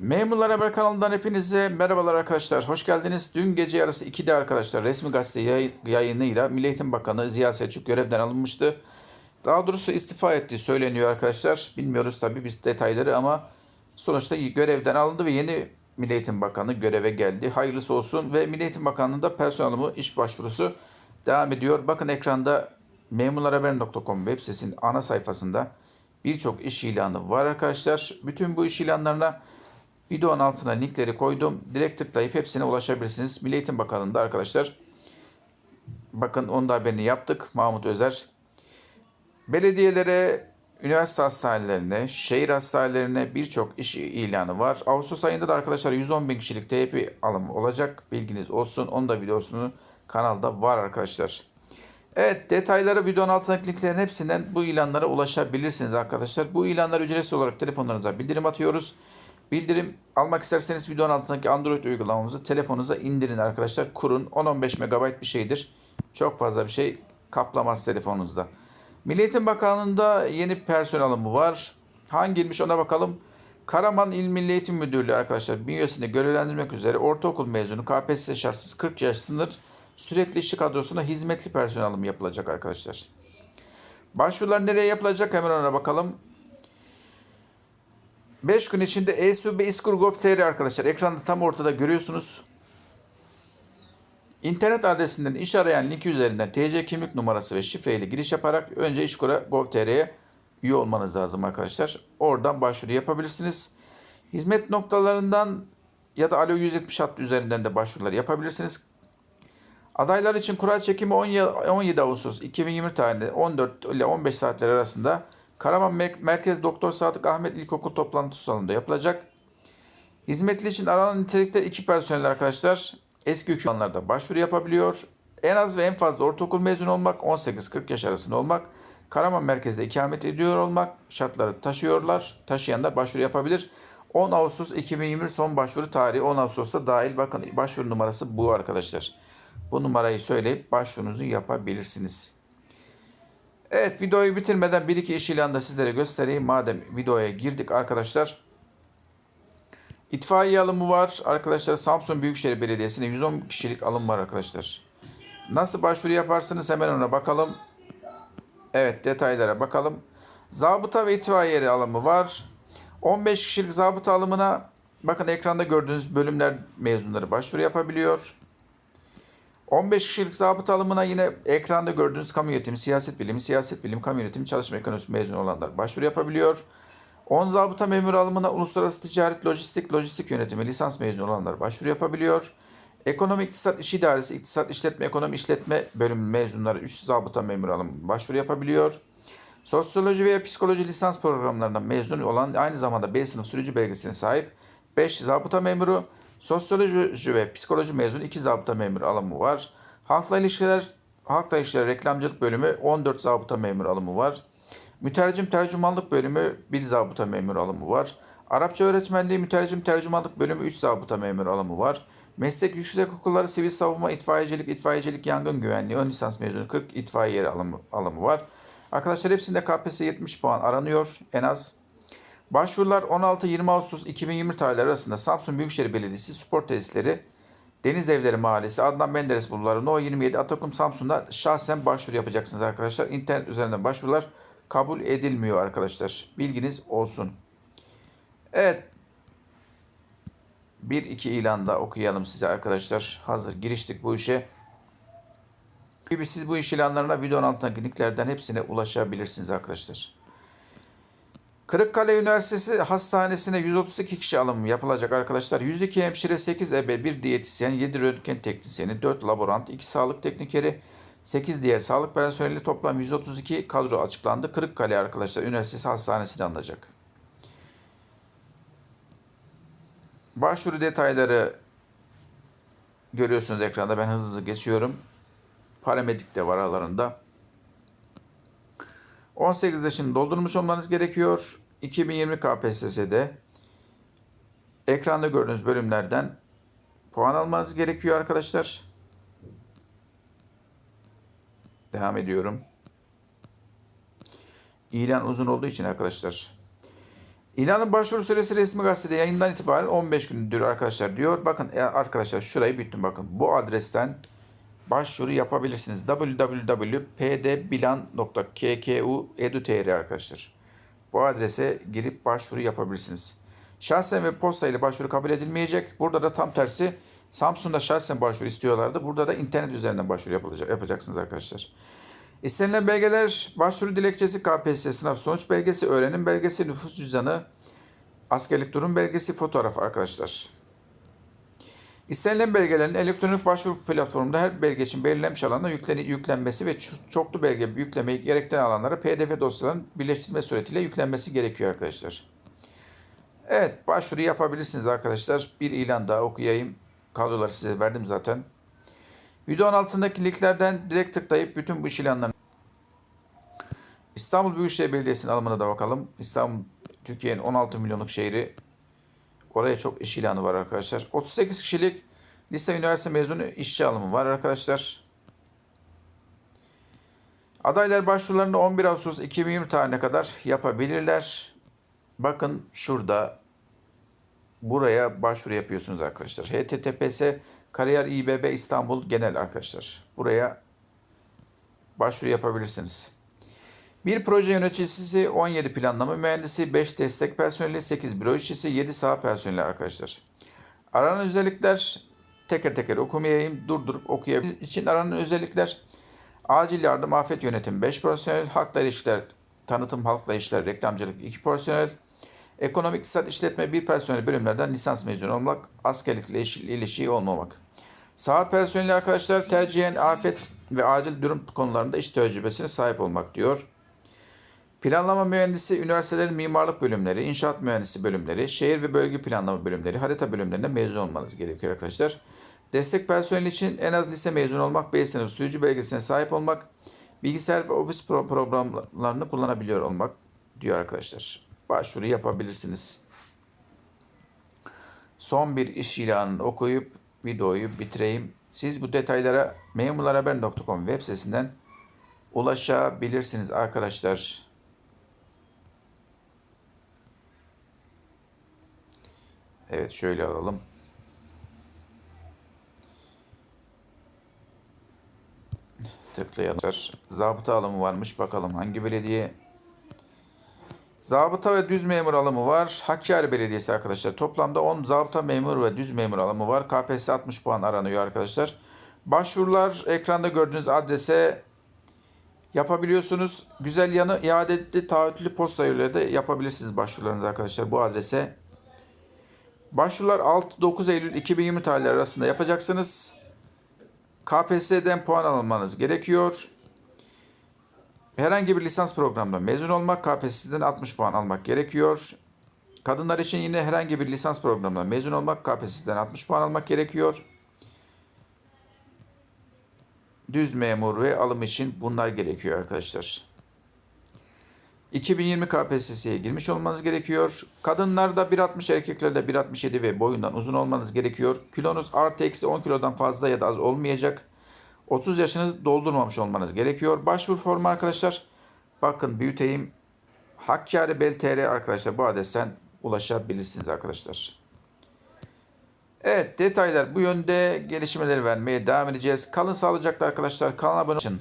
Memurlar Haber kanalından hepinize merhabalar arkadaşlar. Hoş geldiniz. Dün gece yarısı 2'de arkadaşlar resmi gazete yay- yayınıyla Milli Eğitim Bakanı Ziya Selçuk görevden alınmıştı. Daha doğrusu istifa ettiği söyleniyor arkadaşlar. Bilmiyoruz tabii biz detayları ama sonuçta görevden alındı ve yeni Milli Eğitim Bakanı göreve geldi. Hayırlısı olsun ve Milli Eğitim Bakanlığı'nda personel alımı iş başvurusu devam ediyor. Bakın ekranda memurlarhaber.com web sitesinin ana sayfasında birçok iş ilanı var arkadaşlar. Bütün bu iş ilanlarına Videonun altına linkleri koydum. Direkt tıklayıp hepsine ulaşabilirsiniz. Milli Eğitim Bakanlığı'nda arkadaşlar. Bakın onun da haberini yaptık. Mahmut Özer. Belediyelere, üniversite hastanelerine, şehir hastanelerine birçok iş ilanı var. Ağustos ayında da arkadaşlar 110 bin kişilik TYP alımı olacak. Bilginiz olsun. Onun da videosunu kanalda var arkadaşlar. Evet detayları videonun altındaki linklerin hepsinden bu ilanlara ulaşabilirsiniz arkadaşlar. Bu ilanları ücretsiz olarak telefonlarınıza bildirim atıyoruz. Bildirim almak isterseniz videonun altındaki Android uygulamamızı telefonunuza indirin arkadaşlar. Kurun 10-15 MB bir şeydir. Çok fazla bir şey kaplamaz telefonunuzda. Milli Eğitim Bakanlığı'nda yeni personel alımı var. Hangiymiş ona bakalım. Karaman İl Milli Eğitim Müdürlüğü arkadaşlar bünyesinde görevlendirmek üzere ortaokul mezunu KPSS şartsız 40 yaş sınır sürekli işçi kadrosuna hizmetli personel alımı yapılacak arkadaşlar. Başvurular nereye yapılacak hemen ona bakalım. 5 gün içinde ESUB İskur.gov.tr arkadaşlar ekranda tam ortada görüyorsunuz. İnternet adresinden iş arayan link üzerinden TC kimlik numarası ve şifreyle giriş yaparak önce İşkur'a.gov.tr'ye üye olmanız lazım arkadaşlar. Oradan başvuru yapabilirsiniz. Hizmet noktalarından ya da Alo 170 hattı üzerinden de başvurular yapabilirsiniz. Adaylar için kura çekimi 17 Ağustos 2020 tarihinde 14 ile 15 saatler arasında Karaman Mer- Merkez Doktor Sadık Ahmet İlkokul Toplantı Salonu'nda yapılacak. Hizmetli için aranan nitelikler iki personel arkadaşlar. Eski hükümanlarda başvuru yapabiliyor. En az ve en fazla ortaokul mezunu olmak, 18-40 yaş arasında olmak, Karaman merkezde ikamet ediyor olmak şartları taşıyorlar. Taşıyanlar başvuru yapabilir. 10 Ağustos 2020 son başvuru tarihi 10 Ağustos'ta dahil. Bakın başvuru numarası bu arkadaşlar. Bu numarayı söyleyip başvurunuzu yapabilirsiniz. Evet videoyu bitirmeden bir iki iş ilanı da sizlere göstereyim. Madem videoya girdik arkadaşlar. İtfaiye alımı var. Arkadaşlar Samsun Büyükşehir Belediyesi'ne 110 kişilik alım var arkadaşlar. Nasıl başvuru yaparsınız hemen ona bakalım. Evet detaylara bakalım. Zabıta ve itfaiye yeri alımı var. 15 kişilik zabıta alımına bakın ekranda gördüğünüz bölümler mezunları başvuru yapabiliyor. 15 kişilik zabıta alımına yine ekranda gördüğünüz kamu yönetimi, siyaset bilimi, siyaset bilimi, kamu yönetimi, çalışma ekonomisi mezunu olanlar başvuru yapabiliyor. 10 zabıta memur alımına uluslararası ticaret, lojistik, lojistik yönetimi, lisans mezunu olanlar başvuru yapabiliyor. Ekonomi İktisat İş İdaresi, İktisat İşletme, Ekonomi İşletme bölümü mezunları 3 zabıta memur alımı başvuru yapabiliyor. Sosyoloji veya psikoloji lisans programlarından mezun olan aynı zamanda B sınıf sürücü belgesine sahip 5 zabıta memuru, sosyoloji ve psikoloji mezunu 2 zabıta memuru alımı var. Halkla ilişkiler, halkla ilişkiler reklamcılık bölümü 14 zabıta memur alımı var. Mütercim tercümanlık bölümü 1 zabıta memur alımı var. Arapça öğretmenliği mütercim tercümanlık bölümü 3 zabıta memur alımı var. Meslek yüksek okulları sivil savunma, itfaiyecilik, itfaiyecilik, yangın güvenliği, ön lisans mezunu 40 itfaiye alımı, alımı var. Arkadaşlar hepsinde KPSS 70 puan aranıyor en az. Başvurular 16-20 Ağustos 2020 tarihleri arasında Samsun Büyükşehir Belediyesi Spor Tesisleri, Deniz Evleri Mahallesi, Adnan Menderes Bulvarı, No 27 Atakum Samsun'da şahsen başvuru yapacaksınız arkadaşlar. İnternet üzerinden başvurular kabul edilmiyor arkadaşlar. Bilginiz olsun. Evet. Bir iki ilan da okuyalım size arkadaşlar. Hazır giriştik bu işe. Gibi siz bu iş ilanlarına videonun altındaki linklerden hepsine ulaşabilirsiniz arkadaşlar. Kırıkkale Üniversitesi Hastanesi'ne 132 kişi alımı yapılacak arkadaşlar. 102 hemşire, 8 ebe, 1 diyetisyen, 7 röntgen teknisyeni, 4 laborant, 2 sağlık teknikeri, 8 diğer sağlık personeli toplam 132 kadro açıklandı. Kırıkkale arkadaşlar Üniversitesi Hastanesi'ne alınacak. Başvuru detayları görüyorsunuz ekranda. Ben hızlı hızlı geçiyorum. Paramedik de var aralarında. 18 yaşını doldurmuş olmanız gerekiyor. 2020 KPSS'de ekranda gördüğünüz bölümlerden puan almanız gerekiyor arkadaşlar. Devam ediyorum. İlan uzun olduğu için arkadaşlar. İlanın başvuru süresi resmi gazetede yayından itibaren 15 gündür arkadaşlar diyor. Bakın e, arkadaşlar şurayı büyüttüm bakın. Bu adresten başvuru yapabilirsiniz. www.pdbilan.kku.edu.tr arkadaşlar. Bu adrese girip başvuru yapabilirsiniz. Şahsen ve posta ile başvuru kabul edilmeyecek. Burada da tam tersi Samsun'da şahsen başvuru istiyorlardı. Burada da internet üzerinden başvuru yapılacak, yapacaksınız arkadaşlar. İstenilen belgeler başvuru dilekçesi, KPSS sınav sonuç belgesi, öğrenim belgesi, nüfus cüzdanı, askerlik durum belgesi, fotoğraf arkadaşlar. İstenilen belgelerin elektronik başvuru platformunda her belge için belirlenmiş alana yükleni- yüklenmesi ve çoklu belge yüklemeyi gerektiren alanlara PDF dosyaların birleştirme suretiyle yüklenmesi gerekiyor arkadaşlar. Evet başvuru yapabilirsiniz arkadaşlar. Bir ilan daha okuyayım. Kadroları size verdim zaten. Videonun altındaki linklerden direkt tıklayıp bütün bu iş ilanlarını İstanbul Büyükşehir Belediyesi'nin alımına da bakalım. İstanbul Türkiye'nin 16 milyonluk şehri. Oraya çok iş ilanı var arkadaşlar. 38 kişilik lise üniversite mezunu işçi alımı var arkadaşlar. Adaylar başvurularını 11 Ağustos 2020 tarihine kadar yapabilirler. Bakın şurada buraya başvuru yapıyorsunuz arkadaşlar. https kariyer İBB İstanbul genel arkadaşlar. Buraya başvuru yapabilirsiniz. Bir proje yöneticisi 17 planlama mühendisi, 5 destek personeli, 8 büro işçisi, 7 saha personeli arkadaşlar. Aranan özellikler teker teker okumayayım, durdurup okuyabilir. için aranan özellikler acil yardım, afet yönetim 5 personel, halkla ilişkiler, tanıtım halkla ilişkiler, reklamcılık 2 personel, ekonomik iktisat işletme 1 personel bölümlerden lisans mezunu olmak, askerlikle ilişiği olmamak. Saha personeli arkadaşlar tercihen afet ve acil durum konularında iş tecrübesine sahip olmak diyor. Planlama mühendisi, üniversitelerin mimarlık bölümleri, inşaat mühendisi bölümleri, şehir ve bölge planlama bölümleri, harita bölümlerinde mezun olmanız gerekiyor arkadaşlar. Destek personeli için en az lise mezun olmak, B sınıfı sürücü belgesine sahip olmak, bilgisayar ve ofis pro- programlarını kullanabiliyor olmak diyor arkadaşlar. Başvuru yapabilirsiniz. Son bir iş ilanını okuyup videoyu bitireyim. Siz bu detaylara memurlarhaber.com web sitesinden ulaşabilirsiniz arkadaşlar. Evet şöyle alalım. Tıklayalım. Zabıta alımı varmış. Bakalım hangi belediye? Zabıta ve düz memur alımı var. Hakkari Belediyesi arkadaşlar. Toplamda 10 zabıta memur ve düz memur alımı var. KPSS 60 puan aranıyor arkadaşlar. Başvurular ekranda gördüğünüz adrese yapabiliyorsunuz. Güzel yanı iadetli taahhütlü posta yoluyla da yapabilirsiniz başvurularınızı arkadaşlar bu adrese. Başvurular 6-9 Eylül 2020 tarihleri arasında yapacaksınız. KPSS'den puan almanız gerekiyor. Herhangi bir lisans programında mezun olmak, KPSS'den 60 puan almak gerekiyor. Kadınlar için yine herhangi bir lisans programında mezun olmak, KPSS'den 60 puan almak gerekiyor. Düz memur ve alım için bunlar gerekiyor arkadaşlar. 2020 KPSS'ye girmiş olmanız gerekiyor. Kadınlarda 1.60 erkeklerde 1.67 ve boyundan uzun olmanız gerekiyor. Kilonuz artı eksi 10 kilodan fazla ya da az olmayacak. 30 yaşınız doldurmamış olmanız gerekiyor. Başvuru formu arkadaşlar. Bakın büyüteyim. Hakkari Bel.tr arkadaşlar bu adresten ulaşabilirsiniz arkadaşlar. Evet detaylar bu yönde gelişmeleri vermeye devam edeceğiz. Kalın sağlıcakla arkadaşlar. Kanala abone olun.